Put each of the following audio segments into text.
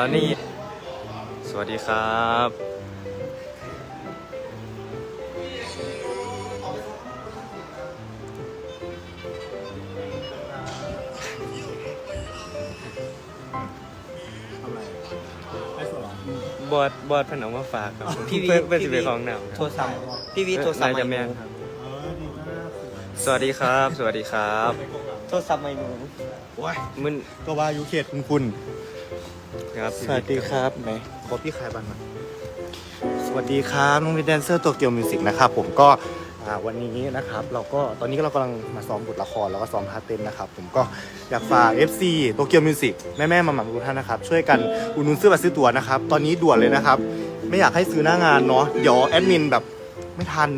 อนนี้สวัสดีครับ บอดบอดเพิ่นเอามาฝากครับพี่วีเพื่อนเพื่อนพี่สิวีไปคลองน้ำคโทรัรบศัพท์พี่วิโทรศัพท์น่าจะไม่แม่นหนูครับสวัสดีครับ สวัสดีครับ โทรศัพท์ไม่หนูว้ายมึนก็ว่าอยู่เขตคุณคุณ ครับสวัสดีครับไหนขอพี่ขายบัตรหน่อยสวัสดีครับน้องวิดแดนเซอร์ตัวเกียวมิวสิกนะครับผมก็อ่าวันนี้นะครับเราก็ตอนนี้เรากำลังมาซ้อมบทละครแล้วก็ซ้อมพาร์ทเต้นนะครับผมก็อยากฝาก FC โตเกียวมิวสิกแม่แม่ๆมาหม่ำทุกท่านนะครับ ช่วยกันอุดหนุนซื้อบัตรซื้อตั๋วนะครับ ตอนนี้ด่วนเลยนะครับ ไม่อยากให้ซื้อหน้างานเนาะเดี๋ยวแอดมินแบบไม่ทัน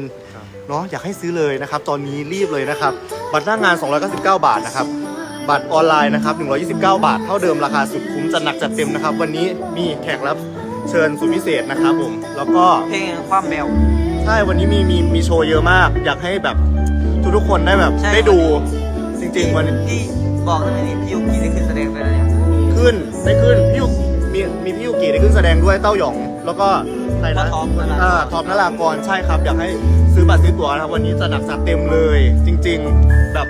เนาะอยากให้ซื้อเลยนะครับ ตอนนี้รีบเลยนะครับ บัตรหน้างาน 299 บาทนะครับ บัตรออนไลน์นะครับ 129 บาท เท่าเดิมราคาสุดคุ้มจัดหนักจัดเต็มนะครับ วันนี้มีแขกรับเชิญสุดพิเศษนะครับผม แล้วก็เพลงความแมว ใช่วันนี้มีมีมีโชว์เยอะมาก อยากให้แบบทุกทุกๆคนได้แบบใช่ ได้ดูจริงๆวันนี้พี่บอกได้ไหมนี่พี่ยุกี้ได้ขึ้นแสดงไปแล้วเนี่ยขึ้นได้ขึ้นพี่ยุมีมีพี่ยุกิได้ขึ้นแสดงด้วยเต้าหยอง แล้วก็ใครนะ ท็อปนราอ่าท็อปนรากรใช่ครับ อยากให้ซื้อบัตรซื้อตั๋วนะครับ วันนี้จะหนักจัดเต็มเลย จริง ๆ แบบ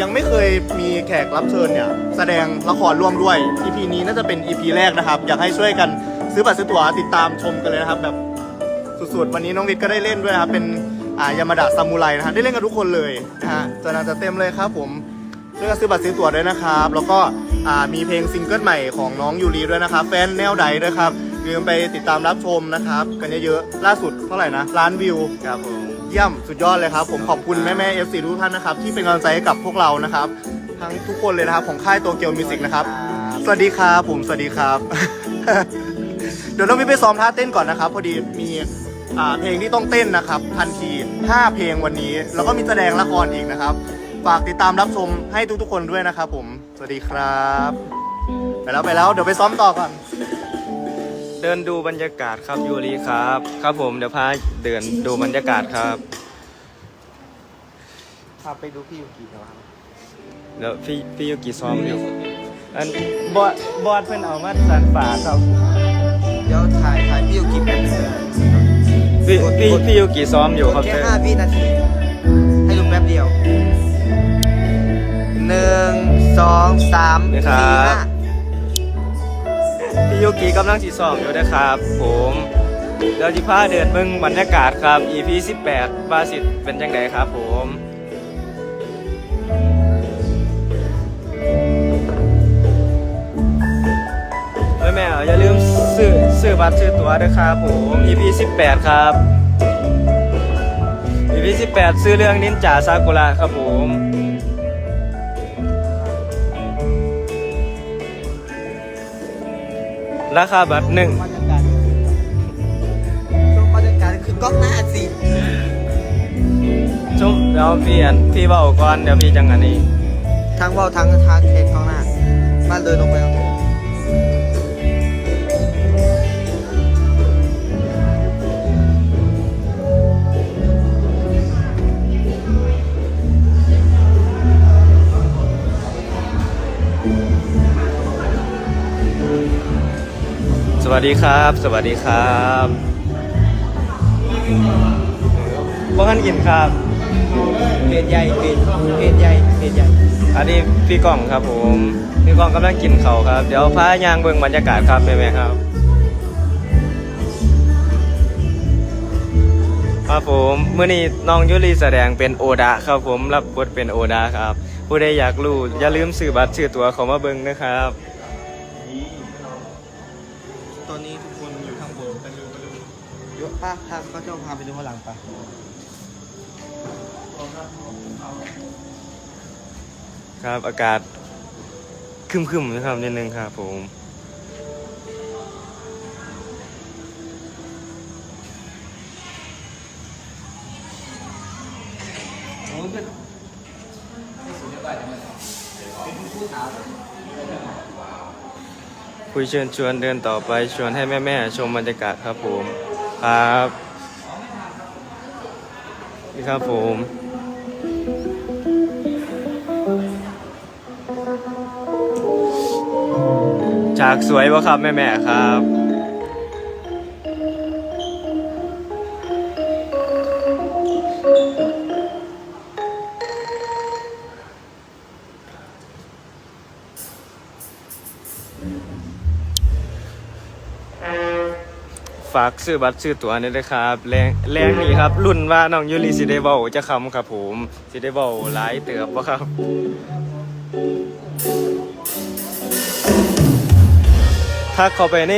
ยังไม่เคยมีแขกรับเชิญเนี่ย แสดงละครร่วมด้วย EP นี้น่าจะเป็น EP แรกนะครับ อยากให้ช่วยกันซื้อบัตรซื้อตั๋วติดตามชมกันเลยนะครับ แบบสุดๆ วันนี้น้องวิทย์ก็ได้เล่นด้วยนะครับ เป็นอ่ายามาดะซามูไรนะฮะได้เล่นกับทุกคนเลยนะฮะจะนักจัดเต็มเลยครับผมช่วยกันซื้อบัตรซื้อตั๋วด้วยนะครับ แล้วก็อ่ามีเพลงซิงเกิลใหม่ของน้องยูรีด้วยนะครับ แฟนแนวใดด้วยครับอย่าลืมไปติดตามรับชมนะครับ กันเยอะๆล่าสุดเท่าไหร่นะล้านวิวครับผม เยี่ยมสุดยอดเลยครับ ผมขอบคุณแม่แม่เอฟซีทุกท่านนะครับ ที่เป็นกำลังใจให้กับพวกเรานะครับ ทั้งทุกคนเลยนะครับของค่ายโตเกียวมิวสิกนะครับ สวัสดีครับผมสวัสดีครับ เดี๋ยวเราไปซ้อมท่าเต้นก่อนนะครับ พอดีมีอ่าเพลงที่ต้องเต้นนะครับ ทันที 5 เพลงวันนี้ แล้วก็มีแสดงละครอีกนะครับ ฝากติดตามรับชมให้ทุกๆคนด้วยนะครับผม สวัสดีครับ ไปแล้วไปแล้วเดี๋ยวไปซ้อมต่อก่อน เดินดูบรรยากาศครับยูรีครับ ครับผมเดี๋ยวพาเดินดูบรรยากาศครับพาไปดูพี่ยุกี้เหรอครับเดี๋ยวพี่พี่ยูกิซ้อมอยู่อันบอดบอดเพิ่นเอามาสันฝาครับเดี๋ยวถ่ายถ่ายพี่ยุกี้แป๊บนึงพี่พี่พี่ยูกิซ้อมอยู่ครับแค่เต้ห้าวินาที ให้ดูแป๊บเดียวหนึ่งสองสามสี่ห้า ยูกิกำลังสีซ้อมอยู่นะครับ ผมเดี๋ยวจิพาเดินเบิ่งบรรยากาศครับ EP 18ว่าสิเป็นจังไดครับผมแม่แม่อย่าลืมซื้อซื้อบัตรซื้อตั๋วด้วยครับผม EP 18 ครับ EP 18 ซื้อเรื่องนินจาซากุระครับผม ราคาบัตรหนึ่งบรรยากาศช่วงบรรยากาศคือกล้องหน้าสิชุบเดี๋ยวพี่อันพี่เบาก่อนเดี๋ยวพี่จังอันนี้ทางเว่าทางทางเขตกล้องหน้าบ้านเดินลงไปตรงนี้ สวัสดีครับ สวัสดีครับพวกท่านกินครับเพจใหญ่เพจเพจใหญ่เพจใหญ่อันนี้พี่ก้องครับผมพี่ก้องกำลังกินเขาวครับ เดี๋ยวพายางเบิ่งบรรยากาศครับแม่ๆครับครับผมเมื่อนี้น้องยุรีแสดงเป็นโอดาครับผมรับบทเป็นโอดาครับ ผู้ใดอยากรู้อย่าลืมซื้อบัตรซื้อตั๋วเขามาเบิ่งนะครับ ตอนนี้ทุกคนอยู่ข้างบนกันอยู่กันอยู่ยกป้าพาก็เจ้าพาไปดูข้างหลังไปครับอากาศครึมๆนะครับนิดนึงครับผม คุยเชิญชวนเดินต่อไปชวนให้แม่ๆชมบรรยากาศครับผมครับนี่ครับผมฉากสวยปะครับแม่แม่ๆครับ ฝากซื้อบัตรซื้อตั๋วนี่ด้วยครับแรงแรงนี่ครับ รุ่นว่าน้องยูริสิได้เบาจะคำครับผมสิได้เบาหลายเติบปะครับทักเข้าไปใน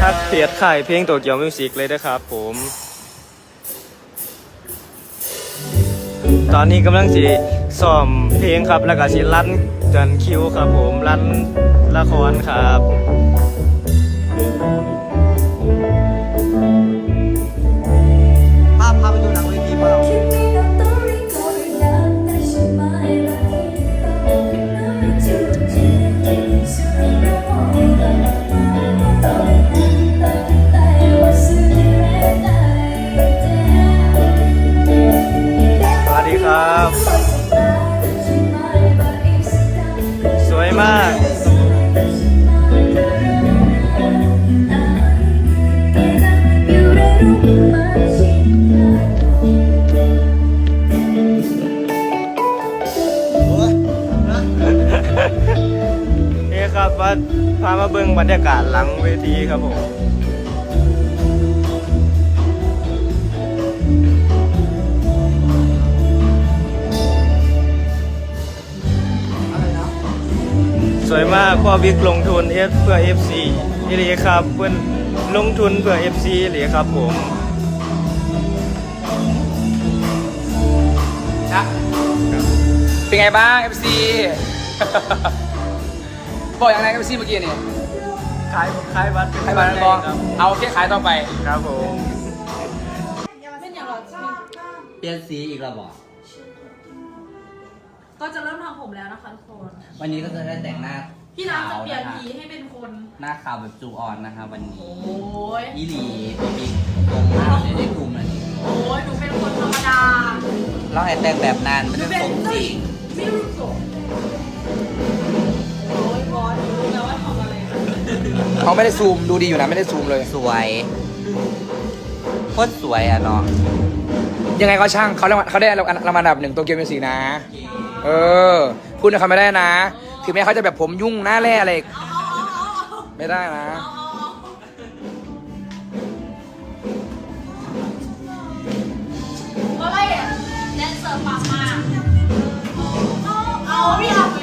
ทักเพจขายเพลงโตเกียวมิวสิกเลยนะครับผม ตอนนี้กำลังสิซ้อมเพลงครับ แล้วก็สิรันจันคิวครับผมรันละครครับ ครับว่าพามาเบิ่งบรรยากาศหลังเวทีครับผมสวยมากพ่อบิ๊กลงทุนเอฟเพื่อ FC นี่เลยครับเพื่อนลงทุนเพื่อ FC เลยครับผมนะเป็นไงบ้าง FC บอกยังไง FC เมื่อกี้นี่ขายขายบัตรใครมาแล้วก็เอาแค่ขายต่อไป ครับผมเปลี่ยนสีอีกแล้วบอกก็จะเริ่มทำผมแล้วนะคะทุกคน วันนี้ก็จะได้แต่งหน้าพี่น้ำจะขาวเปลี่ยนนะคะผีให้เป็นคน หน้าขาวแบบจูออนนะคะวันนี้ โอ้ยอีหลีพี่บิ๊กตรงมากเลยในกลุ่มเลยโอ้ยหนูเป็นคนธรรมดา เราให้แต่งแบบนานไม่หนูได้เป็นสมจริงไม่รู้จบ น้ไม่ได้ซูมดูดีอยู่นะไม่ได้ซูมเลย สวยโคตรสวยอะนาะยังไงก็ช่างเขารางเขาได้รางวัลรางวัอันดับหนึ่งตัวเกียวมิวสีกนะ เออพูดกับเขาไม่ได้นะ ถึงแม้เขาจะแบบผมยุ่งหน้าแร่อะไรไม่ได้นะ อะไรอ่ดนเซอร์ปากมาเอาพี่อา